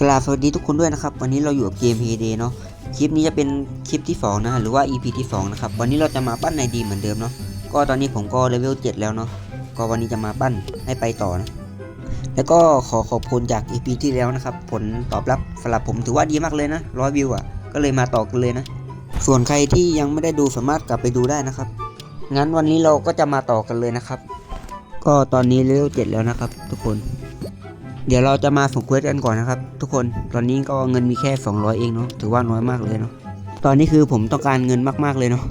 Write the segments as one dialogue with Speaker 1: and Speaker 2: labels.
Speaker 1: กราบสวัสดีทุกคนด้วยนะครับ วันนี้เราอยู่กับเกม Payday เนาะคลิปนี้จะเป็นคลิปที่2นะหรือว่า EP ที่2นะครับวันนี้เราจะมาปั้นในดีเหมือนเดิมเนาะก็ตอนนี้ผมก็เลเวล7แล้วเนาะก็วันนี้จะมาปั้นให้ไปต่อนะแล้วก็ขอขอบคุณจาก EP ที่แล้วนะครับ ผลตอบรับสำหรับผมถือว่าดีมากเลยนะร้อยวิวอะก็เลยมาต่อกันเลยนะ ส่วนใครที่ยังไม่ได้ดูสามารถกลับไปดูได้นะครับงั้นวันนี้เราก็จะมาต่อกันเลยนะครับ ก็ตอนนี้เลเวล7แล้วนะครับ ทุกคน เดี๋ยวเราจะมาส่งเควสกันก่อนนะครับ ทุกคนตอนนี้ก็เงินมีแค่ 200 เองเนาะถือว่าน้อยมากเลยเนาะตอนนี้คือผมต้องการเงินมากๆเลยเนาะ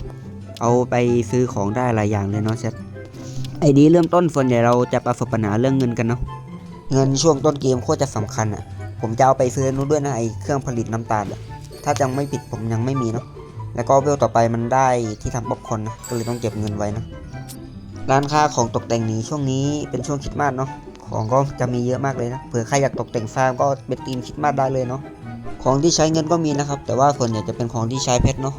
Speaker 1: เอาไปซื้อของได้หลายอย่างเลยเนาะเซตไอ้นี้เริ่มต้นส่วนใหญ่เราจะประสบปัญหาเรื่องเงินกันเนาะเงินช่วงต้นเกมโคตรจะสำคัญอะ่ะ ผมจะเอาไปซื้อนู้นด้วยนะไอเครื่องผลิตน้ำตาลอะถ้ายังไม่ผิดผมยังไม่มีเนาะแล้วก็เวลต่อไปมันได้ที่ทำป๊อปคอนนะก็เลยต้องเก็บเงินไว้นะร้านค้าของตกแต่งนี้ช่วงนี้เป็นช่วงคิดมาสเนาะ ของก็จะมีเยอะมากเลยนะ เผื่อใครอยากตกแต่งฟาร์มก็เป็นทีมคิดมากได้เลยเนาะ ของที่ใช้เงินก็มีนะครับ แต่ว่าส่วนใหญ่จะเป็นของที่ใช้เพชรเนาะ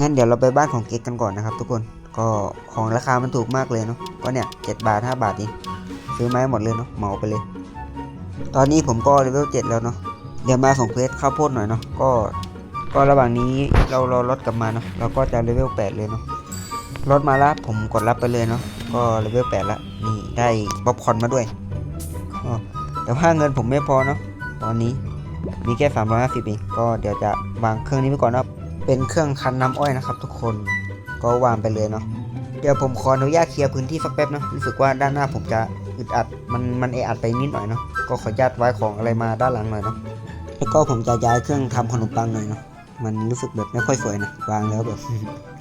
Speaker 1: งั้นเดี๋ยวเราไปบ้านของเก๊กกันก่อนนะครับ ทุกคน ก็ของราคามันถูกมากเลยเนาะ ก็เนี่ยเจ็ดบาทห้าบาทเองซื้อไมาให้หมดเลยเนาะ เหมาไปเลย ตอนนี้ผมก็เลเวลเจ็ดแล้วเนาะ เดี๋ยวมาส่งเพชรข้าวโพดหน่อยเนาะ ก็ ก็ระหว่างนี้เรารอรถกลับมาเนาะ เราก็จะเลเวลแปดเลยเนาะรถมาแล้วผมกดรับไปเลยเนาะ ก็เลเวลแปดละ ได้ป๊อปคอนมาด้วยก็แต่ว่าเงินผมไม่พอเนาะตอนนี้มีแค่3 5 0เองก็เดี๋ยวจะวางเครื่องนี้ไปก่อนนะเป็นเครื่องคันน้ำอ้อยนะครับ ทุกคนก็วางไปเลยเนาะเดี๋ยวผมขออนุญาตเคลียร์พื้นที่สักแป๊บเนาะรู้สึกว่าด้านหน้าผมจะอึดอัดมันมันเออัดไปนิดหน่อยเนาะก็ขออนุญาตไว้ของอะไรมาด้านหลังหน่อยเนาะแล้วก็ผมจะย้ายเครื่องทำขนมปังหน่อยเนาะมันรู้สึกแบบไม่ค่อยสวยนะวางแล้วแบบ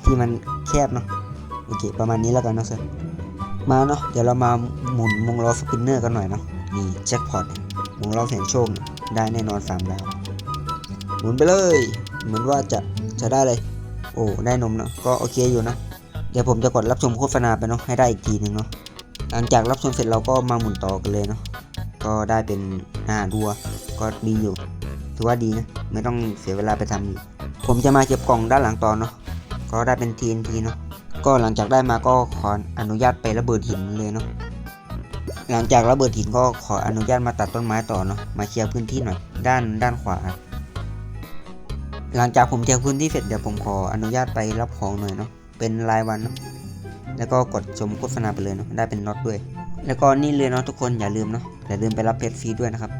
Speaker 1: ที่มันแคบเนาะโอเคประมาณนี้แล้วกันเนาะเซน มาเนาะเดี๋ยวเรามาหมุนวงล้อสปินเนอร์กันหน่อยเนาะนี่แจ็คพอตวงล้อแห่งโชคได้แน่นอนสามดาวหมุนไปเลย เหมือนว่าจะจะได้เลยโอ้ได้นมเนาะก็โอเคอยู่นะ เดี๋ยวผมจะกดรับชมโฆษณาไปเนาะให้ได้อีกทีหนึ่งเนาะหลังจากรับชมเสร็จเราก็มาหมุนต่อกันเลยเนาะก็ได้เป็นอ่าดัวก็ดีอยู่ถือว่าดีนะไม่ต้องเสียเวลาไปทำผมจะมาเก็บกล่องด้านหลังต่อเนาะก็ได้เป็น TNT เนาะ ก็หลังจากได้มาก็ขออนุญาตไประเบิดหินเลยเนาะหลังจากระเบิดหินก็ขออนุญาตมาตัดต้นไม้ต่อเนาะมาเคลียร์พื้นที่หน่อยด้านด้านขวา หลังจากผมเคลียร์พื้นที่เสร็จเดี๋ยวผมขออนุญาตไปรับของหน่อยเนาะเป็นรายวันเนาะแล้วก็กดชมโฆษณาไปเลยเนาะได้เป็นน็อตด้วย แล้วก็นี่เลยเนาะทุกคนอย่าลืมเนาะอย่าลืมไปรับเพชรฟรีด้วยนะครับ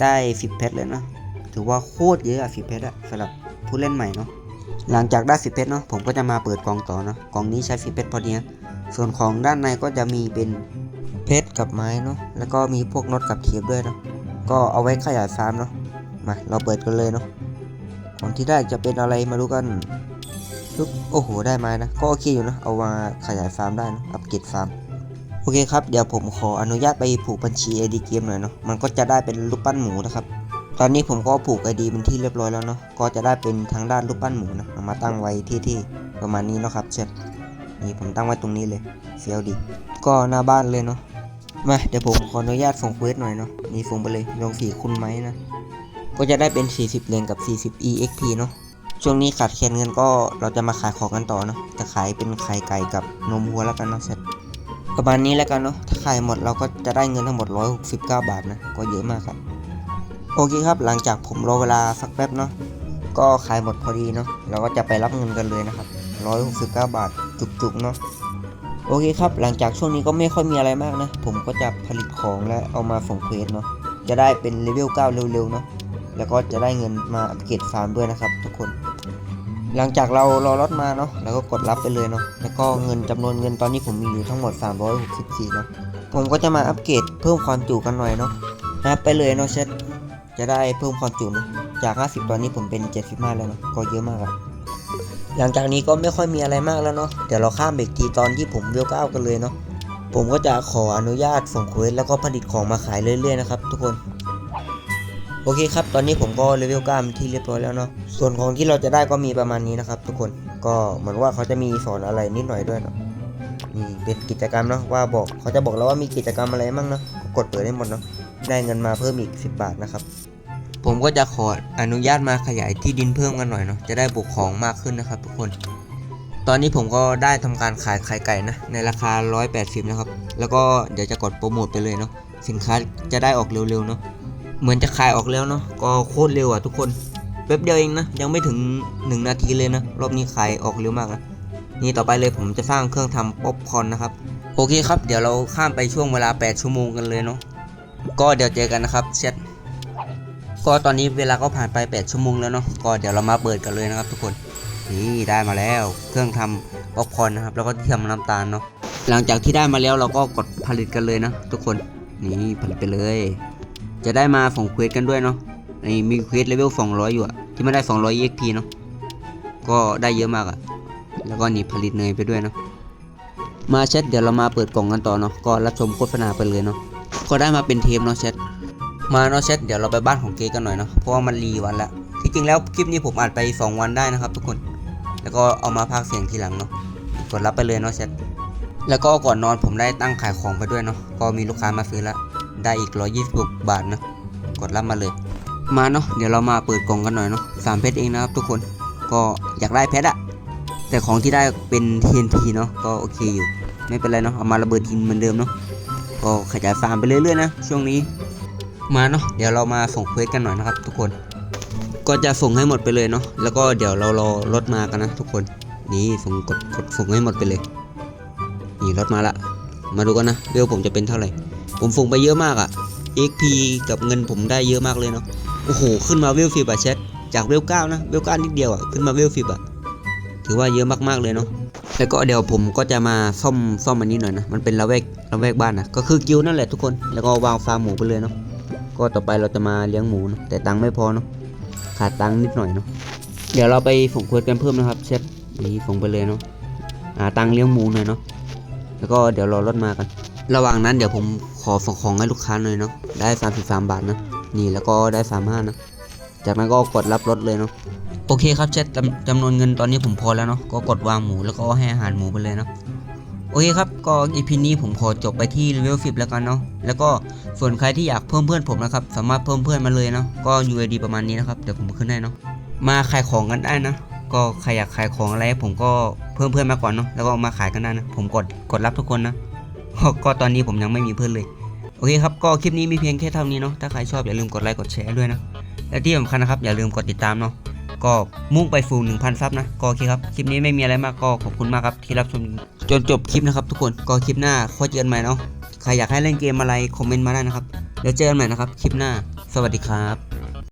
Speaker 1: ได้สิบเพชรเลยเนาะถือว่าโคตรเยอะอะสิบเพชรอะสำหรับผู้เล่นใหม่เนาะ หลังจากได้สิบเพชรเนาะผมก็จะมาเปิดกล่องต่อเนาะกล่องนี้ใช้สิบเพชรพอดีนะส่วนของด้านในก็จะมีเป็นเพชรกับไม้เนาะแล้วก็มีพวกน็อตกับเทียบด้วยเนาะก็เอาไว้ขยายฟาร์มเนาะมาเราเปิดกันเลยเนาะของที่ได้จะเป็นอะไรมาดูกันปึ๊บโอ้โหได้ไม้นะก็โอเคอยู่นะเอามาขยายฟาร์มได้เนอะอัปเกรดฟาร์มโอเคครับเดี๋ยวผมขออนุญาตไปผูกบัญชี ID เกมหน่อยเนาะมันก็จะได้เป็นรูปปั้นหมูนะครับ ตอนนี้ผมก็ผูกไอดีเป็นที่เรียบร้อยแล้วเนาะ ก็จะได้เป็นทางด้านรูปปั้นหมูนะเอามาตั้งไว้ที่ที่ประมาณนี้เนาะครับเช่นนี่ผมตั้งไว้ตรงนี้เลยเฟี้ยวดีก็หน้าบ้านเลยเนาะ มาเดี๋ยวผมขออนุญาตส่งเควสหน่อยเนาะ นี่ส่งไปเลยลงสีคุณไหมนะ ก็จะได้เป็น 40เหรียญกับ 40 EXP เนาะ ช่วงนี้ขาดแคลนเงินก็เราจะมาขายของกันต่อเนาะจะขายเป็นไข่ไก่กับนมวัวแล้วกันเนาะเสร็จประมาณนี้แล้วกันเนาะ ถ้าขายหมดเราก็จะได้เงินทั้งหมด 169 บาทนะ ก็เยอะมากครับ โอเคครับหลังจากผมรอเวลาสักแป๊บเนาะก็ขายหมดพอดีเนาะเราก็จะไปรับเงินกันเลยนะครับ 169 บาทจุกๆเนาะโอเคครับหลังจากช่วงนี้ก็ไม่ค่อยมีอะไรมากนะ ผมก็จะผลิตของและเอามาส่งเควสเนาะจะได้เป็นเลเวล 9 เร็วๆเนาะแล้วก็จะได้เงินมาอัปเกรดฟาร์มด้วยนะครับ ทุกคน หลังจากเรารอรถมาเนาะแล้วก็กดรับไปเลยเนาะแล้วก็เงินจำนวนเงินตอนนี้ผมมีอยู่ทั้งหมด 364เนาะผมก็จะมาอัปเกรดเพิ่มความจุกันหน่อยเนาะนับไปเลยเนาะเชต จะได้เพิ่มความจุนะจาก 50 ตอนนี้ผมเป็น 75 แล้วเนาะก็เยอะมากอะหลังจากนี้ก็ไม่ค่อยมีอะไรมากแล้วเนาะเดี๋ยวเราข้ามเบรกทีตอนที่ผมเวลเก้ากันเลยเนาะผมก็จะขออนุญาตส่งเควสแล้วก็ผลิตของมาขายเรื่อยๆนะครับทุกคนโอเคครับ ตอนนี้ผมก็เลเวลก้าเป็นที่เรียบร้อยแล้วเนาะ ส่วนของที่เราจะได้ก็มีประมาณนี้นะครับ ทุกคน ก็เหมือนว่าเขาจะมีสอนอะไรนิดหน่อยด้วยเนาะนี่เป็นกิจกรรมเนาะว่าบอกเขาจะบอกเราว่ามีกิจกรรมอะไรมั่งเนาะกดเปิดได้หมดเนาะ ได้เงินมาเพิ่มอีก 10 บาทนะครับ ผมก็จะขออนุญาตมาขยายที่ดินเพิ่มกันหน่อยเนาะจะได้บุกของมากขึ้นนะครับ ทุกคน ตอนนี้ผมก็ได้ทำการขายไข่ไก่นะในราคา 180 นะครับ แล้วก็เดี๋ยวจะกดโปรโมทไปเลยเนาะสินค้าจะได้ออกเร็วๆเนาะเหมือนจะขายออกแล้วเนาะก็โคตรเร็วอะทุกคนแป๊บเดียวเองนะยังไม่ถึง 1 นาทีเลยนะรอบนี้ขายออกเร็วมากนะนี่ต่อไปเลยผมจะสร้างเครื่องทำป๊อปคอนนะครับ โอเคครับ เดี๋ยวเราข้ามไปช่วงเวลา 8 ชั่วโมงกันเลยเนาะ ก็เดี๋ยวเจอกันนะครับเซตก็ตอนนี้เวลาก็ผ่านไป 8 ชั่วโมงแล้วเนาะก็เดี๋ยวเรามาเปิดกันเลยนะครับ ทุกคนนี่ได้มาแล้ว เครื่องทำป๊อปคอร์นนะครับ แล้วก็ที่ทำน้ำตาลเนาะหลังจากที่ได้มาแล้วเราก็กดผลิตกันเลยนะ ทุกคนนี่ผลิตไปเลย จะได้มาส่งเควสกันด้วยเนาะนี่มีเควสเลเวล200 อยู่อะที่ไม่ได้ 200 EXP เนาะก็ได้เยอะมากอะแล้วก็นี่ผลิตเนยไปด้วยเนาะมาแชทเดี๋ยวเรามาเปิดกล่องกันต่อเนาะก็รับชมโฆษณาไปเลยเนาะ ก็ได้มาเป็นเทปเนาะแชทมาเนาะแชทเดี๋ยวเราไปบ้านของเกกันหน่อยเนาะเพราะว่ามันรีวันละที่จริงแล้วคลิปนี้ผมอัดไป 2 วันได้นะครับ ทุกคนแล้วก็เอามาพากย์เสียงทีหลังเนาะกดรับไปเลยเนาะแชทแล้วก็ก่อนนอนผมได้ตั้งขายของไปด้วยเนาะก็มีลูกค้ามาซื้อละได้อีก 126 บาทนะกดรับมาเลย มาเนาะเดี๋ยวเรามาเปิดกล่องกันหน่อยเนาะสามเพชรเองนะครับทุกคนก็อยากได้เพชรอะแต่ของที่ได้เป็น TNT เนาะก็โอเคอยู่ ไม่เป็นไรเนาะเอามาระเบิดทินเหมือนเดิมเนาะ ก็ขยายฟาร์มไปเรื่อยๆนะช่วงนี้ มาเนาะเดี๋ยวเรามาส่งเควสกันหน่อยนะครับ ทุกคน ก็จะส่งให้หมดไปเลยเนาะแล้วก็เดี๋ยวเรารอรถมากันนะ ทุกคนนี่ส่งกดกดส่งให้หมดไปเลย นี่รถมาละ มาดูกันนะเวลผมจะเป็นเท่าไหร่ ผมส่งไปเยอะมากอะ XP กับเงินผมได้เยอะมากเลยเนาะโอ้โหขึ้นมาเวลฟิบอะแชทจากเวลเก้านะเวลเก้านิดเดียวอะขึ้นมาเวลฟิบอะถือว่าเยอะมากๆเลยเนาะ แล้วก็เดี๋ยวผมก็จะมาซ่อมซ่อมอันนี้หน่อยนะ มันเป็นระแวกระแวกบ้านนะก็คือกิ้วนั่นแหละทุกคน แล้วก็วางฟาร์มหมูไปเลยเนาะ ก็ต่อไปเราจะมาเลี้ยงหมูเนะแต่ตังค์ไม่พอเนาะ ขาดตังค์นิดหน่อยเนาะ เดี๋ยวเราไปส่งเควสกันเพิ่มนะครับเชฟนี่ส่งไปเลยเนาะ หาตังค์เลี้ยงหมูหน่อยเนาะ แล้วก็เดี๋ยวรอรถมากัน ระหว่างนั้นเดี๋ยวผมขอส่งของให้ลูกค้าหน่อยเนาะ ได้33บสามบาทนะ นี่แล้วก็ได้35นะ จากนั้นก็กดรับรถเลยเนาะ โอเคครับเชฟจำจำนวนเงินตอนนี้ผมพอแล้วเนาะก็กดวางหมูแล้วก็ให้อาหารหมูไปเลยเนาะโอเคครับ ก็อีพีนี้ผมขอจบไปที่เลเวล10แล้วกันเนาะ แล้วก็ส่วนใครที่อยากเพิ่มเพื่อนผมนะครับ สามารถเพิ่มเพื่อนมาเลยเนาะ ก็ UID ประมาณนี้นะครับ เดี๋ยวผมขึ้นให้เนาะ มาขายของกันได้นะ ก็ใครอยากขายของอะไร ผมก็เพิ่มเพื่อนมาก่อนเนาะ แล้วก็มาขายกันได้นะ ผมกด กดรับทุกคนนะ ก็ก็ตอนนี้ผมยังไม่มีเพื่อนเลย โอเคครับ ก็คลิปนี้มีเพียงแค่เท่านี้เนาะ ถ้าใครชอบอย่าลืมกดไลค์ กดแชร์ด้วยนะ และที่สำคัญนะครับอย่าลืมกดติดตามเนาะ ก็มุ่งไปฟู1,000ซับนะก็โอเคครับคลิปนี้ไม่มีอะไรมากก็ขอบคุณมากครับที่รับชมจนจบคลิปนะครับทุกคนก็คลิปหน้าโคตรเจอกันใหม่เนาะใครอยากให้เล่นเกมอะไรคอมเมนต์มาได้นะครับแล้วเจอกันใหม่นะครับคลิปหน้า สวัสดีครับ